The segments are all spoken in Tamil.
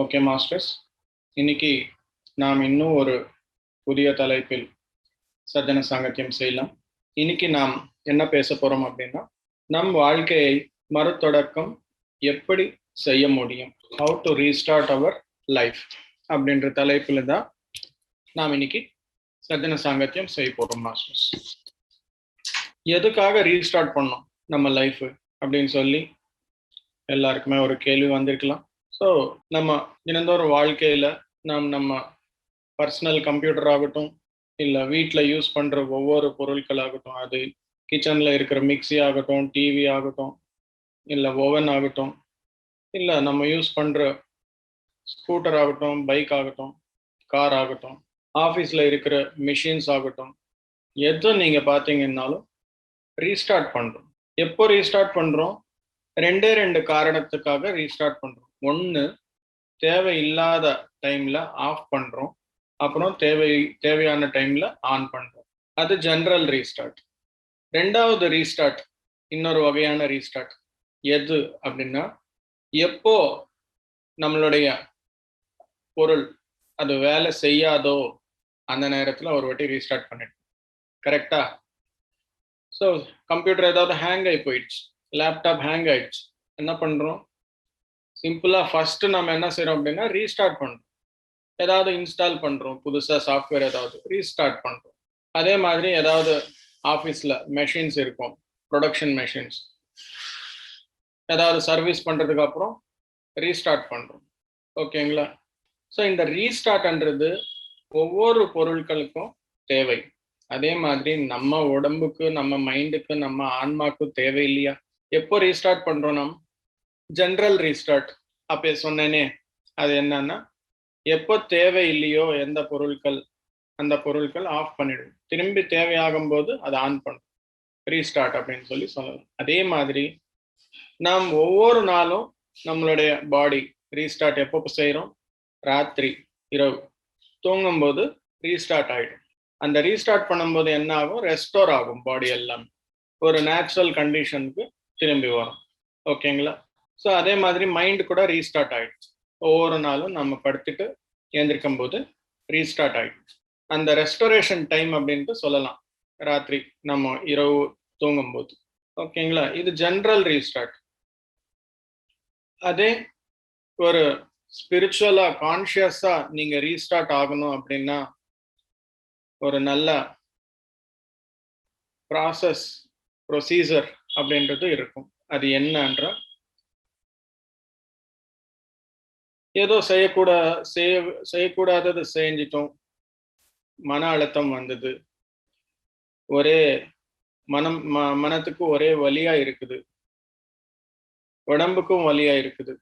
ஓகே மாஸ்டர்ஸ் இன்னைக்கு நாம் இன்னும் ஒரு புதிய தலைப்பில் சஜன சாங்கத்தியம் செய்யலாம். இன்னைக்கு நாம் என்ன பேச போறோம் அப்படின்னா நம் வாழ்க்கையை மறுதொடக்கம் எப்படி செய்ய முடியும்? How to restart our life அப்படின்ற தலைப்பில் தான் நாம் இன்னைக்கு சஜன சாங்கத்தியம் செய்ய போறோம் மாஸ்டர்ஸ் எதுக்காக ரீஸ்டார்ட் பண்ணோம் நம்ம லைஃப் அப்படின்னு சொல்லி எல்லாருக்குமே ஒரு கேள்வி வந்திருக்கலாம். ஸோ நம்ம தினந்தோறும் வாழ்க்கையில் நாம் நம்ம பர்சனல் கம்ப்யூட்டர் ஆகட்டும் இல்லை வீட்டில் யூஸ் பண்ணுற ஒவ்வொரு பொருட்கள் ஆகட்டும் அது கிச்சனில் இருக்கிற மிக்சி ஆகட்டும் டிவி ஆகட்டும் இல்லை ஓவன் ஆகட்டும் இல்லை நம்ம யூஸ் பண்ணுற ஸ்கூட்டர் ஆகட்டும் பைக் ஆகட்டும் கார் ஆகட்டும் ஆஃபீஸில் இருக்கிற மிஷின்ஸ் ஆகட்டும் எது நீங்கள் பார்த்தீங்கன்னாலும் ரீஸ்டார்ட் பண்ணுறோம் எப்போ ரீஸ்டார்ட் பண்ணுறோம் ரெண்டே ரெண்டு காரணத்துக்காக ரீஸ்டார்ட் பண்ணுறோம் ஒன்று தேவையில்லாத டைமில் ஆஃப் பண்ணுறோம் அப்புறம் தேவை தேவையான டைமில் ஆன் பண்ணுறோம் அது ஜென்ரல் ரீஸ்டார்ட் ரெண்டாவது ரீஸ்டார்ட் இன்னொரு வகையான ரீஸ்டார்ட் எது அப்படின்னா எப்போ நம்மளுடைய பொருள் அது வேலை செய்யாதோ அந்த நேரத்தில் ஒரு வாட்டி ரீஸ்டார்ட் பண்ணிட்டோம் கரெக்டா ஸோ கம்ப்யூட்டர் ஏதாவது ஹேங் ஆகி போயிடுச்சு. லேப்டாப் ஹேங் ஆயிடுச்சு. என்ன பண்ணுறோம் சிம்பிளாக ஃபஸ்ட்டு நம்ம என்ன செய்கிறோம் அப்படின்னா ரீஸ்டார்ட் பண்ணுறோம் ஏதாவது இன்ஸ்டால் பண்ணுறோம் புதுசாக சாஃப்ட்வேர் ஏதாவது ரீஸ்டார்ட் பண்ணுறோம் அதே மாதிரி ஏதாவது ஆஃபீஸில் மெஷின்ஸ் இருக்கும் ப்ரொடக்ஷன் மெஷின்ஸ் ஏதாவது சர்வீஸ் பண்ணுறதுக்கு அப்புறம் ரீஸ்டார்ட் பண்ணுறோம் ஓகேங்களா ஸோ இந்த ரீஸ்டார்ட்ன்றது ஒவ்வொரு பொருட்களுக்கும் தேவை. அதே மாதிரி நம்ம உடம்புக்கு நம்ம மைண்டுக்கு நம்ம ஆன்மாக்கு தேவை இல்லையா எப்போ ரீஸ்டார்ட் பண்றோம் நம்ம ஜென்ரல் ரீஸ்டார்ட் அப்போ சொன்னேனே அது என்னன்னா எப்போ தேவை இல்லையோ எந்த பொருட்கள் அந்த பொருட்கள் ஆஃப் பண்ணிடும். திரும்பி தேவையாகும் போது அதை ஆன் பண்ணும். ரீஸ்டார்ட் அப்படின்னு சொல்லி சொல்லலாம். அதே மாதிரி நாம் ஒவ்வொரு நாளும் நம்மளுடைய பாடி ரீஸ்டார்ட் எப்போ செய்கிறோம் ராத்திரி இரவு. தூங்கும்போது ரீஸ்டார்ட் ஆகிடும் அந்த ரீஸ்டார்ட் பண்ணும்போது என்ன ஆகும்? ரெஸ்டோர் ஆகும் பாடி எல்லாம். ஒரு நேச்சுரல் கண்டிஷனுக்கு திரும்பி வரும். ஓகேங்களா ஸோ அதே மாதிரி மைண்ட் கூட ரீஸ்டார்ட் ஆயிடுச்சு. ஒவ்வொரு நாளும் நம்ம படுத்துட்டு எழுந்திருக்கும் போது ரீஸ்டார்ட் ஆயிடுச்சு. அந்த ரெஸ்டோரேஷன் டைம் அப்படின்ட்டு சொல்லலாம். ராத்திரி நம்ம இரவு தூங்கும் போது. ஓகேங்களா இது ஜென்ரல் ரீஸ்டார்ட் அதே ஒரு ஸ்பிரிச்சுவலா கான்ஷியஸா நீங்க ரீஸ்டார்ட் ஆகணும் அப்படின்னா ஒரு நல்ல ப்ராசஸ் ப்ரொசீஜர் அப்படின்றது இருக்கும். அது என்னன்ற ஏதோ செய்யக்கூட செய்ய செய்யக்கூடாதது செஞ்சிட்டோம். மன அழுத்தம் வந்தது. ஒரே மனம் ம மனத்துக்கு ஒரே வலியா இருக்குது. உடம்புக்கும் வலியா இருக்குது.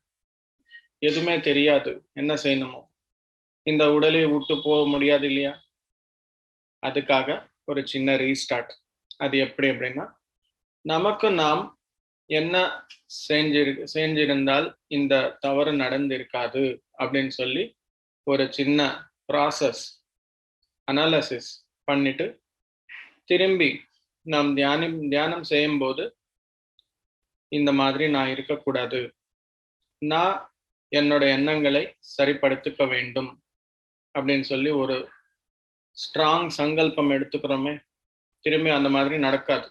எதுவுமே தெரியாது. என்ன செய்யணுமோ? இந்த உடலை விட்டு போக முடியாது இல்லையா? அதுக்காக ஒரு சின்ன ரீஸ்டார்ட் அது எப்படி அப்படின்னா நமக்கு நாம் என்ன செஞ்சிரு செஞ்சிருந்தால் இந்த தவறு நடந்திருக்காது அப்படின்னு சொல்லி ஒரு சின்ன ப்ராசஸ் அனாலிசிஸ் பண்ணிட்டு திரும்பி நாம் தியானம் தியானம் செய்யும்போது இந்த மாதிரி நான் இருக்கக்கூடாது. நான் என்னோட எண்ணங்களை சரிப்படுத்திக்க வேண்டும் அப்படின்னு சொல்லி ஒரு ஸ்ட்ராங் சங்கல்பம் எடுத்துக்கிறோமே திரும்பி அந்த மாதிரி நடக்காது.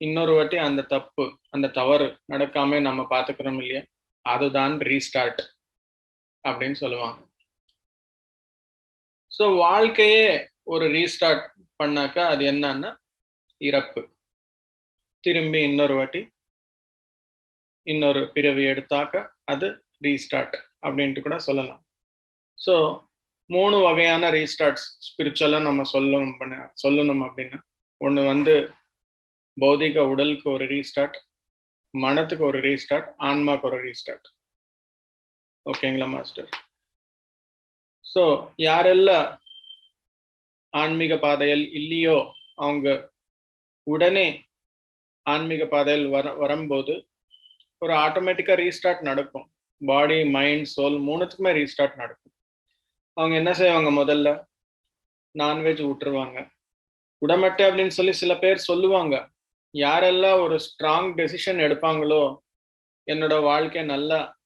இன்னொரு வாட்டி அந்த தப்பு அந்த தவறு நடக்காம நம்ம பார்த்துக்கிறோம் இல்லையா? அதுதான் ரீஸ்டார்ட் அப்படின்னு சொல்லுவாங்க. ஸோ வாழ்க்கையே ஒரு ரீஸ்டார்ட் பண்ணாக்கா அது என்னன்னா இறப்பு. திரும்பி இன்னொரு வாட்டி இன்னொரு பிறவி எடுத்தாக்க அது ரீஸ்டார்ட் அப்படின்ட்டு கூட சொல்லலாம். ஸோ மூணு வகையான ரீஸ்டார்ட்ஸ் ஸ்பிரிச்சுவலாக நம்ம சொல்லணும் பண்ண சொல்லணும் அப்படின்னா ஒன்று வந்து பௌதிக உடலுக்கு ஒரு ரீஸ்டார்ட் மனத்துக்கு ஒரு ரீஸ்டார்ட் ஆன்மாக்கு ஒரு ரீஸ்டார்ட் ஓகேங்களா மாஸ்டர் ஸோ யாரெல்லாம் ஆன்மீக பாதையில் இல்லையோ அவங்க உடனே ஆன்மீக பாதையில் வர வரும்போது ஒரு ஆட்டோமேட்டிக்காக ரீஸ்டார்ட் நடக்கும். பாடி மைண்ட் சோல் மூணுத்துக்குமே ரீஸ்டார்ட் நடக்கும். அவங்க என்ன செய்வாங்க முதல்ல? நான்வெஜ் விட்டுருவாங்க விடமாட்டே அப்படின்னு சொல்லி சில பேர் சொல்லுவாங்க. யாரெல்லாம் ஒரு ஸ்ட்ராங் டெசிஷன் எடுப்பாங்களோ என்னோட வாழ்க்கை நல்லா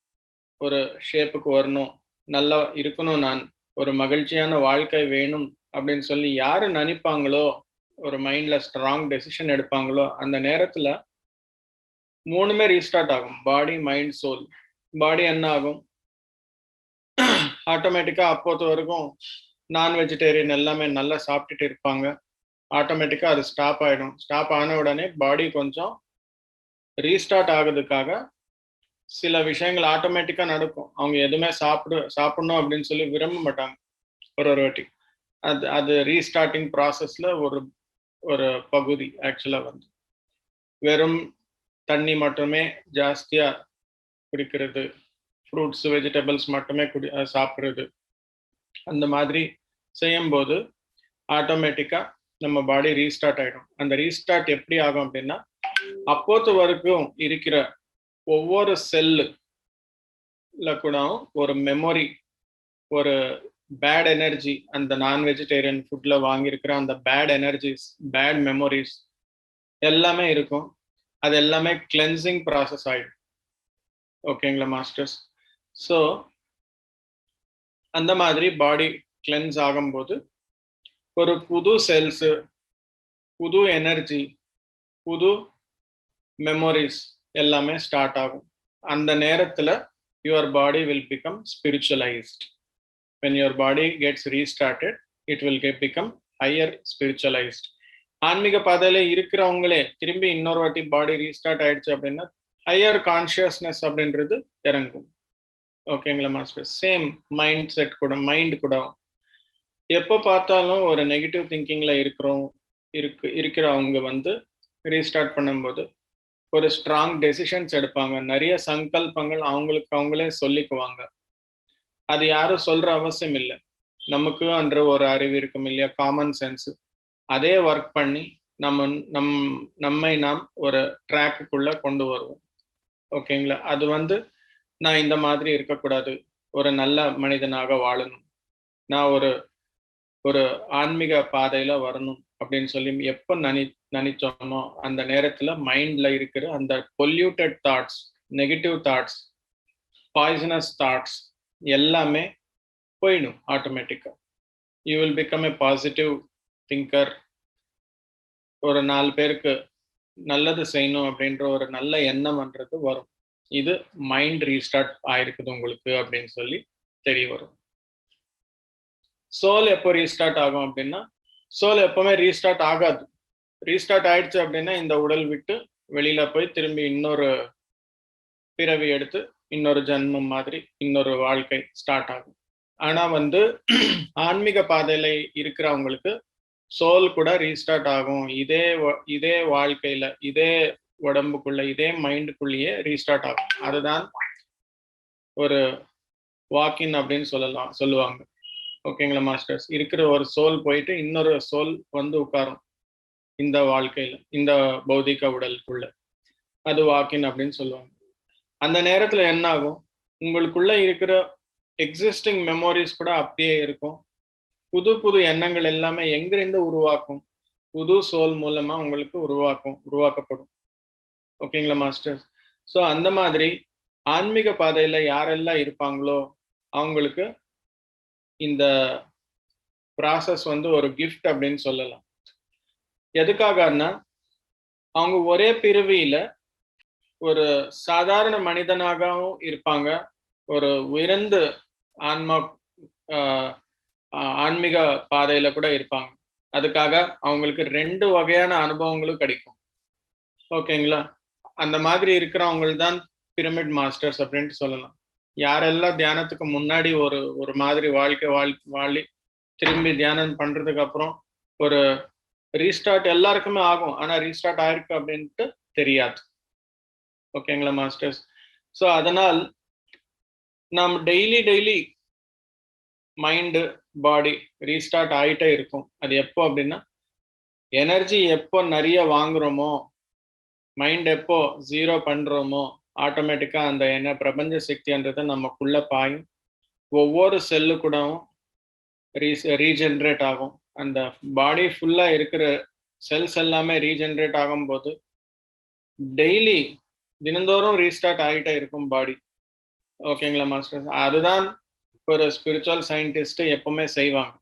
ஒரு ஷேப்புக்கு வரணும். நல்லா இருக்கணும் நான். ஒரு மகிழ்ச்சியான வாழ்க்கை வேணும் அப்படின்னு சொல்லி யாரு நினைப்பாங்களோ ஒரு மைண்ட்ல ஸ்ட்ராங் டெசிஷன் எடுப்பாங்களோ அந்த நேரத்துல மூணுமே ரீஸ்டார்ட் ஆகும். பாடி மைண்ட் சோல் பாடி என்ன ஆகும்? ஆட்டோமேட்டிக்கா அப்போது வரைக்கும் நான் வெஜிடேரியன் எல்லாமே நல்லா சாப்பிட்டுட்டு இருப்பாங்க. ஆட்டோமேட்டிக்காக அது ஸ்டாப் ஆயிடும். ஸ்டாப் ஆன உடனே பாடி கொஞ்சம் ரீஸ்டார்ட் ஆகுறதுக்காக சில விஷயங்கள் ஆட்டோமேட்டிக்காக நடக்கும். அவங்க எதுவுமே சாப்பிடு சாப்பிடணும் அப்படின்னு சொல்லி விரும்ப மாட்டாங்க. ஒரு ஒரு வாட்டி. அது அது ரீஸ்டார்டிங் ப்ராசஸில் ஒரு ஒரு பகுதி ஆக்சுவலாக வந்து. வெறும் தண்ணி மட்டுமே ஜாஸ்தியாக குடிக்கிறது. ஃப்ரூட்ஸ் வெஜிடபிள்ஸ் மட்டுமே குடி சாப்பிட்றது. அந்த மாதிரி செய்யும்போது ஆட்டோமேட்டிக்காக நம்ம பாடி ரீஸ்டார்ட் ஆயிடும். அந்த ரீஸ்டார்ட் எப்படி ஆகும் அப்படின்னா அப்போது வரைக்கும் இருக்கிற ஒவ்வொரு செல்லுல கூட ஒரு மெமரி ஒரு பேட் எனர்ஜி அந்த நான் வெஜிடேரியன் ஃபுட்ல வாங்கியிருக்கிற அந்த பேட் எனர்ஜிஸ் பேட் மெமரிஸ் எல்லாமே இருக்கும். அது எல்லாமே கிளென்சிங் ப்ராசஸ் ஆயிடும். ஓகேங்களா மாஸ்டர்ஸ் ஸோ அந்த மாதிரி பாடி கிளென்ஸ் ஆகும்போது ஒரு புது செல்ஸு புது எனர்ஜி புது மெமரிஸ் எல்லாமே ஸ்டார்ட் ஆகும். அந்த நேரத்தில் your body will become spiritualised when your body gets restarted it will get become higher spiritualised ஆன்மீக பாதையில இருக்கிறவங்களே திரும்பி இன்னொரு வாட்டி பாடி ரீஸ்டார்ட் ஆயிடுச்சு அப்படின்னா ஹையர் கான்சியஸ்னஸ் அப்படின்றது இறங்கும். ஓகேங்களா மாஸ்டர் சேம் மைண்ட் செட் கூட மைண்ட் கூட எப்போ பார்த்தாலும் ஒரு நெகட்டிவ் திங்கிங்கில் இருக்கிறோம் இருக்கு இருக்கிறவங்க வந்து ரீஸ்டார்ட் பண்ணும்போது ஒரு ஸ்ட்ராங் டெசிஷன்ஸ் எடுப்பாங்க. நிறைய சங்கல்பங்கள் அவங்களுக்கு அவங்களே சொல்லிக்குவாங்க. அது யாரும் சொல்கிற அவசியம் இல்லை. நமக்கு அன்ற ஒரு அறிவு இருக்கும் இல்லையா? காமன் சென்ஸ் அதே ஒர்க் பண்ணி நம்ம நம் நம்மை நாம் ஒரு ட்ராக்குக்குள்ளே கொண்டு வருவோம். ஓகேங்களா அது வந்து நான் இந்த மாதிரி இருக்கக்கூடாது. ஒரு நல்ல மனிதனாக வாழணும். நான் ஒரு ஒரு ஆன்மீக பாதையில வரணும் அப்படின்னு சொல்லி எப்போ நினை நினைச்சோமோ அந்த நேரத்துல மைண்ட்ல இருக்கிற அந்த polluted thoughts negative thoughts poisonous thoughts எல்லாமே போயிடும் ஆட்டோமேட்டிக்கா you will become a positive thinker ஒரு நாலு பேருக்கு நல்லது செய்யணும் அப்படின்ற ஒரு நல்ல எண்ணம்ன்றது வரும். இது மைண்ட் ரீஸ்டார்ட் ஆயிருக்குது உங்களுக்கு அப்படின்னு சொல்லி தெரிய வரும். சோல் எப்போ ரீஸ்டார்ட் ஆகும் அப்படின்னா சோல் எப்பவுமே ரீஸ்டார்ட் ஆகாது. ரீஸ்டார்ட் ஆயிடுச்சு அப்படின்னா இந்த உடல் விட்டு வெளியில போய் திரும்பி இன்னொரு பிறவி எடுத்து இன்னொரு ஜென்மம் மாதிரி இன்னொரு வாழ்க்கை ஸ்டார்ட் ஆகும். ஆனா வந்து ஆன்மீக பாதையில இருக்கிறவங்களுக்கு சோல் கூட ரீஸ்டார்ட் ஆகும். இதே இதே வாழ்க்கையில இதே உடம்புக்குள்ள இதே மைண்டுக்குள்ளேயே ரீஸ்டார்ட் ஆகும். அதுதான் ஒரு வாக்கின் அப்படின்னு சொல்லலாம் சொல்லுவாங்க. ஓகேங்களா மாஸ்டர்ஸ்? இருக்கிற ஒரு சோல் போயிட்டு இன்னொரு சோல் வந்து உட்காரும். இந்த வாழ்க்கையில இந்த பௌதிக உடலுக்குள்ள. அது வாக்கின் அப்படின்னு சொல்லுவாங்க. அந்த நேரத்துல என்ன ஆகும் உங்களுக்குள்ள இருக்கிற எக்ஸிஸ்டிங் மெமோரிஸ் கூட அப்படியே இருக்கும். புது புது எண்ணங்கள் எல்லாமே எங்கிருந்து உருவாக்கும்? புது சோல் மூலமா உங்களுக்கு உருவாக்கும் உருவாக்கப்படும். ஓகேங்களா மாஸ்டர்ஸ்? ஸோ அந்த மாதிரி ஆன்மீக பாதையில யாரெல்லாம் இருப்பாங்களோ அவங்களுக்கு இந்த ப்ராசஸ் வந்து ஒரு கிஃப்ட் அப்படின்னு சொல்லலாம். எதுக்காகன்னா அவங்க ஒரே பிறவியில ஒரு சாதாரண மனிதனாகவும் இருப்பாங்க. ஒரு உயர்ந்த ஆன்மா ஆன்மீக பாதையில கூட இருப்பாங்க. அதுக்காக அவங்களுக்கு ரெண்டு வகையான அனுபவங்களும் கிடைக்கும். ஓகேங்களா? அந்த மாதிரி இருக்கிறவங்க தான் பிரமிட் மாஸ்டர்ஸ் அப்படின்ட்டு சொல்லலாம். யாரெல்லாம் தியானத்துக்கு முன்னாடி ஒரு ஒரு மாதிரி வாழ்க்கை வாழ் வாழி திரும்பி தியானம் பண்றதுக்கு அப்புறம் ஒரு ரீஸ்டார்ட் எல்லாருக்குமே ஆகும். ஆனா ரீஸ்டார்ட் ஆயிருக்கு அப்படின்ட்டு தெரியாது. ஓகேங்களா மாஸ்டர்ஸ் ஸோ அதனால் நாம் daily daily mind body restart ஆகிட்டே இருக்கும். அது எப்போ அப்படின்னா எனர்ஜி எப்போ நிறைய வாங்குறோமோ மைண்ட் எப்போ ஜீரோ பண்றோமோ ஆட்டோமேட்டிக்காக அந்த என்ன பிரபஞ்ச சக்தின்றது நமக்குள்ள பாயும். ஒவ்வொரு செல்லு கூடவும் ரீஸ் ரீஜென்ரேட் ஆகும். அந்த பாடி ஃபுல்லாக இருக்கிற செல்ஸ் எல்லாமே ரீஜென்ரேட் ஆகும்போது டெய்லி தினந்தோறும் ரீஸ்டார்ட் ஆகிட்டே இருக்கும் பாடி ஓகேங்களா மாஸ்டர் அதுதான் ஒரு ஸ்பிரிச்சுவல் சயின்டிஸ்ட்டு எப்பவுமே செய்வாங்க.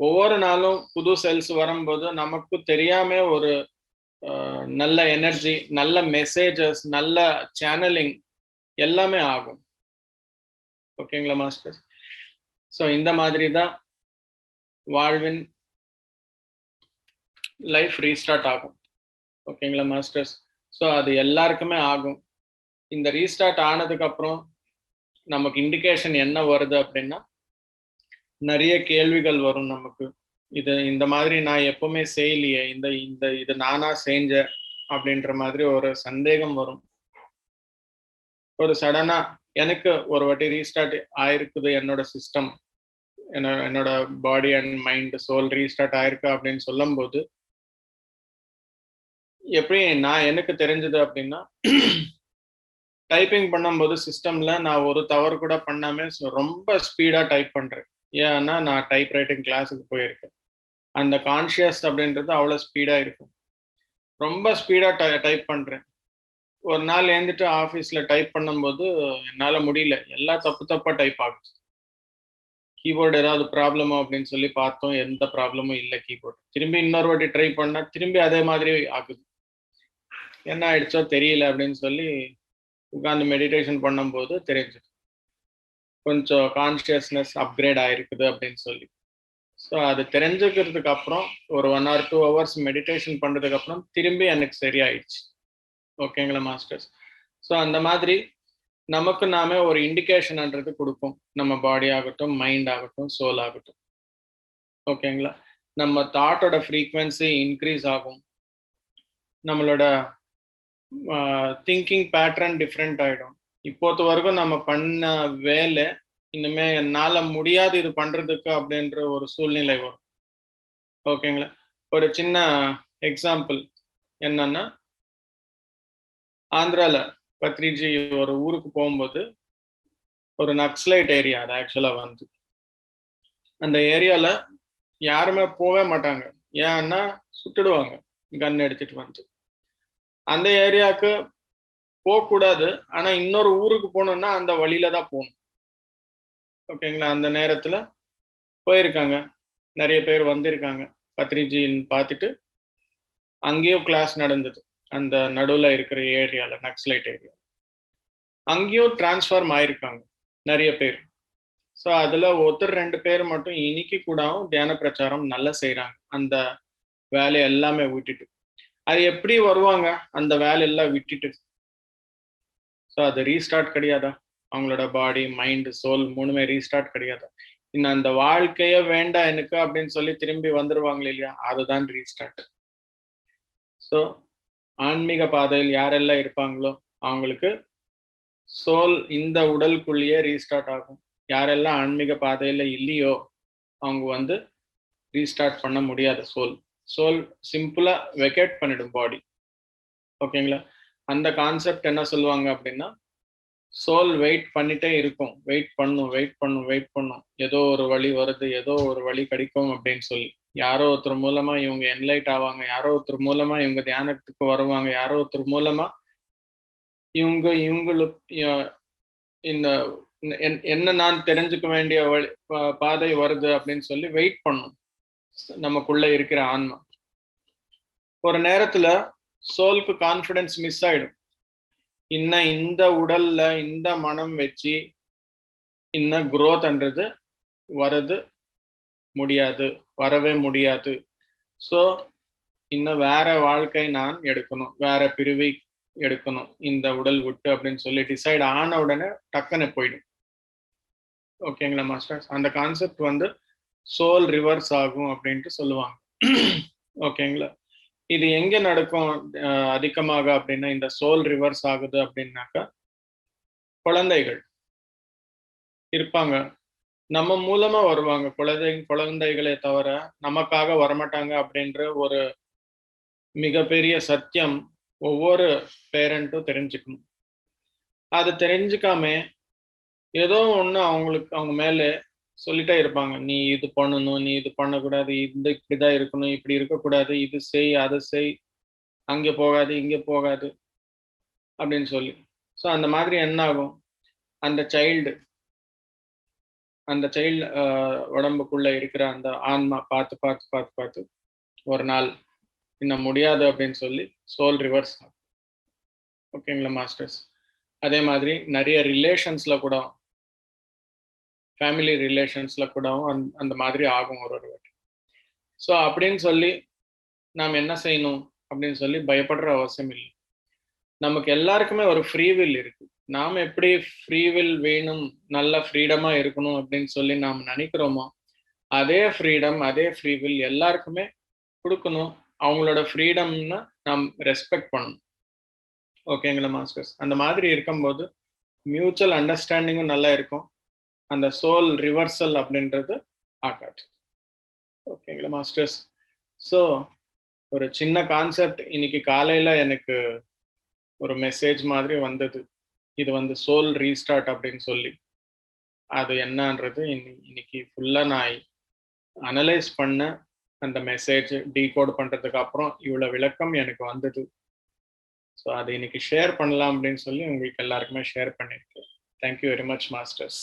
ஒவ்வொரு நாளும் புது செல்ஸ் வரும்போது நமக்கு தெரியாம ஒரு நல்ல எனர்ஜி நல்ல மெசேஜஸ் நல்ல சேனலிங் எல்லாமே ஆகும். ஓகேங்களா மாஸ்டர் ஸோ இந்த மாதிரி தான் வாழ்வின் லைஃப் ரீஸ்டார்ட் ஆகும். ஓகேங்களா மாஸ்டர்ஸ் ஸோ அது எல்லாருக்குமே ஆகும். இந்த ரீஸ்டார்ட் ஆனதுக்கப்புறம் நமக்கு இண்டிகேஷன் என்ன வருது அப்படின்னா நிறைய கேள்விகள் வரும் நமக்கு. இது இந்த மாதிரி நான் எப்பவுமே செய்யலையே இந்த இந்த இது நானா செஞ்ச அப்படின்ற மாதிரி ஒரு சந்தேகம் வரும். ஒரு சடனா எனக்கு ஒரு வாட்டி ரீஸ்டார்ட் ஆயிருக்குது என்னோட சிஸ்டம் என்னோட என்னோட body and mind soul restart ஆயிருக்கு அப்படின்னு சொல்லும் போது எப்படி நான் எனக்கு தெரிஞ்சது அப்படின்னா டைப்பிங் பண்ணும்போது சிஸ்டம்ல நான் ஒரு தவறு கூட பண்ணாம ரொம்ப ஸ்பீடா டைப் பண்றேன். ஏன்னா நான் டைப் ரைட்டிங் கிளாஸுக்கு போயிருக்கேன். அந்த கான்ஷியஸ் அப்படின்றது அவ்வளோ ஸ்பீடாக இருக்கும். ரொம்ப ஸ்பீடாக டை டைப் பண்ணுறேன் ஒரு நாள் எழுந்துட்டு ஆஃபீஸில் டைப் பண்ணும்போது என்னால் முடியல. எல்லாம் தப்பு தப்பாக டைப் ஆகுது. கீபோர்டு ஏதாவது ப்ராப்ளமோ அப்படின்னு சொல்லி பார்த்தோம். எந்த ப்ராப்ளமும் இல்லை கீபோர்டு திரும்பி இன்னொரு வாட்டி ட்ரை பண்ணால் திரும்பி அதே மாதிரி ஆகுது. என்ன ஆயிடுச்சோ தெரியல அப்படின்னு சொல்லி உட்காந்து மெடிடேஷன் பண்ணும்போது தெரிஞ்சது. கொஞ்சம் கான்ஷியஸ்னஸ் அப்கிரேட் ஆயிருக்குது அப்படின்னு சொல்லி. ஸோ அது தெரிஞ்சுக்கிறதுக்கு அப்புறம் ஒரு one or two hours meditation பண்ணுறதுக்கு அப்புறம் திரும்பி எனக்கு சரியாயிடுச்சு. ஓகேங்களா மாஸ்டர்ஸ் ஸோ அந்த மாதிரி நமக்கு நாமே ஒரு இண்டிகேஷன்ன்றது கொடுப்போம் நம்ம பாடி ஆகட்டும் மைண்ட் ஆகட்டும் சோல் ஆகட்டும். ஓகேங்களா நம்ம தாட்டோட ஃப்ரீக்வன்சி இன்க்ரீஸ் ஆகும். நம்மளோட திங்கிங் பேட்டர்ன் டிஃப்ரெண்ட் ஆகிடும் இப்போத்த வரைக்கும் நம்ம பண்ண வேலை இனிமே என்னால் முடியாது இது பண்றதுக்கு அப்படின்ற ஒரு சூழ்நிலை வரும். ஓகேங்களா? ஒரு சின்ன எக்ஸாம்பிள் என்னன்னா ஆந்திரால பத்ரிஜி ஒரு ஊருக்கு போகும்போது ஒரு நக்ஸ்லைட் ஏரியா அது ஆக்சுவலா வந்து. அந்த ஏரியால யாருமே போகவே மாட்டாங்க. ஏன்னா சுட்டுடுவாங்க கன் எடுத்துட்டு வந்து. அந்த ஏரியாவுக்கு போகக்கூடாது. ஆனா இன்னொரு ஊருக்கு போகணும்னா அந்த வழியில தான் போகணும். ஓகேங்களா? அந்த நேரத்தில் போயிருக்காங்க. நிறைய பேர் வந்திருக்காங்க. பத்ரிஜின்னு பார்த்துட்டு அங்கேயும் கிளாஸ் நடந்தது. அந்த நடுவில் இருக்கிற ஏரியாவில் நக்ஸ்லைட் ஏரியா அங்கேயும் டிரான்ஸ்ஃபார்ம் ஆயிருக்காங்க. நிறைய பேர். ஸோ அதில் ஒருத்தர் ரெண்டு பேர் மட்டும் இன்னைக்கு கூடவும் தியான பிரச்சாரம் நல்லா செய்கிறாங்க அந்த வேலையை எல்லாமே விட்டுட்டு. அது எப்படி வருவாங்க? அந்த வேலையெல்லாம் விட்டுட்டு. ஸோ அது ரீஸ்டார்ட் கிடையாதா? அவங்களோட பாடி மைண்டு சோல் மூணுமே ரீஸ்டார்ட் கிடையாது. இன்னும் அந்த வாழ்க்கையே வேண்டாம் எனக்கு அப்படின்னு சொல்லி திரும்பி வந்துருவாங்களே இல்லையா? அதுதான் ரீஸ்டார்ட் ஸோ ஆன்மீக பாதையில் யாரெல்லாம் இருப்பாங்களோ அவங்களுக்கு சோல் இந்த உடலுக்குள்ளேயே ரீஸ்டார்ட் ஆகும். யாரெல்லாம் ஆன்மீக பாதையில இல்லையோ அவங்க வந்து ரீஸ்டார்ட் பண்ண முடியாது சோல் சோல் சிம்பிளா வெக்கேட் பண்ணிடும் பாடி ஓகேங்களா அந்த கான்செப்ட் என்ன சொல்லுவாங்க அப்படின்னா சோல் வெயிட் பண்ணிட்டே இருக்கும். வெயிட் பண்ணும் வெயிட் பண்ணும் வெயிட் பண்ணும். ஏதோ ஒரு வழி வருது ஏதோ ஒரு வழி கிடைக்கும் அப்படின்னு சொல்லி. யாரோ ஒருத்தர் மூலமா இவங்க என்லைட் ஆவாங்க யாரோ ஒருத்தர் மூலமா இவங்க தியானத்துக்கு வருவாங்க யாரோ ஒருத்தர் மூலமா இவங்க இவங்களுக்கு இந்த என்ன நான் தெரிஞ்சுக்க வேண்டிய வழி பாதை வருது அப்படின்னு சொல்லி வெயிட் பண்ணும். நமக்குள்ள இருக்கிற ஆன்மா. ஒரு நேரத்துல சோலுக்கு கான்ஃபிடன்ஸ் மிஸ் ஆயிடும். இன்னும் இந்த உடல்ல இந்த மனம் வச்சு இன்னும் குரோத்ன்றது வரது முடியாது வரவே முடியாது. ஸோ இன்னும் வேற வாழ்க்கை நான் எடுக்கணும் வேற பிரிவை எடுக்கணும் இந்த உடல் விட்டு அப்படின்னு சொல்லி டிசைட் ஆன உடனே டக்குன்னு போயிடும். ஓகேங்களா மாஸ்டர்ஸ் அந்த கான்செப்ட் வந்து சோல் ரிவர்ஸ் ஆகும் அப்படின்ட்டு சொல்லுவாங்க. ஓகேங்களா இது எங்க நடக்கும் அதிகமாக அப்படின்னா இந்த சோல் ரிவர்ஸ் ஆகுது அப்படின்னாக்கா குழந்தைகள் இருப்பாங்க. நம்ம மூலமா வருவாங்க. குழந்தை குழந்தைகளே தவிர நமக்காக வரமாட்டாங்க அப்படின்ற ஒரு மிகப்பெரிய சத்தியம் ஒவ்வொரு பேரண்ட்டும் தெரிஞ்சுக்கணும். அது தெரிஞ்சுக்காம ஏதோ ஒன்று அவங்களுக்கு அவங்க மேலே சொல்லிட்டே இருப்பாங்க. நீ இது பண்ணணும் நீ இது பண்ணக்கூடாது இந்த இப்படிதான் இருக்கணும் இப்படி இருக்கக்கூடாது இது செய் அதை செய் அங்கே போகாது இங்கே போகாது அப்படின்னு சொல்லி. ஸோ அந்த மாதிரி என்ன ஆகும் அந்த சைல்டு அந்த சைல்டு உடம்புக்குள்ள இருக்கிற அந்த ஆன்மா பார்த்து பார்த்து பார்த்து பார்த்து ஒரு நாள் இன்னும் முடியாது அப்படின்னு சொல்லி சோல் ரிவர்ஸ் ஆகும். ஓகேங்களா மாஸ்டர்ஸ் அதே மாதிரி நிறைய ரிலேஷன்ஸ்ல கூட ஃபேமிலி ரிலேஷன்ஸ்ல கூட அந்த அந்த மாதிரி ஆகும் ஒரு ஒரு வாட்டி. ஸோ அப்படின்னு சொல்லி நாம் என்ன செய்யணும்? அப்படின்னு சொல்லி பயப்படுற அவசியம் இல்லை. நமக்கு எல்லாருக்குமே ஒரு ஃப்ரீ வில் இருக்கு. நாம் எப்படி ஃப்ரீ வில் வேணும்? நல்ல ஃப்ரீடமா இருக்கணும் அப்படின்னு சொல்லி நாம் நினைக்கிறோமோ அதே ஃப்ரீடம் அதே ஃப்ரீ வில் எல்லாருக்குமே கொடுக்கணும். அவங்களோட ஃப்ரீடம்னா நாம் ரெஸ்பெக்ட் பண்ணணும். ஓகேங்களா மாஸ்டர்ஸ் அந்த மாதிரி இருக்கும்போது மியூச்சுவல் அண்டர்ஸ்டாண்டிங்கும் நல்லா இருக்கும். அந்த சோல் ரிவர்சல் அப்படின்றது ஆகாது. ஓகேங்களா மாஸ்டர்ஸ் ஸோ ஒரு சின்ன கான்செப்ட் இன்னைக்கு காலையில் எனக்கு ஒரு மெசேஜ் மாதிரி வந்தது. இது வந்து சோல் ரீஸ்டார்ட் அப்படின்னு சொல்லி. அது என்னன்றது இன்னைக்கு ஃபுல்லாக நான் அனலைஸ் பண்ண அந்த மெசேஜ் டீகோட் பண்ணுறதுக்கு அப்புறம் இவ்வளோ விளக்கம் எனக்கு வந்தது. ஸோ அதை இன்னைக்கு ஷேர் பண்ணலாம் அப்படின்னு சொல்லி உங்களுக்கு எல்லாருக்குமே ஷேர் பண்ணியிருக்கேன். Thank you very much masters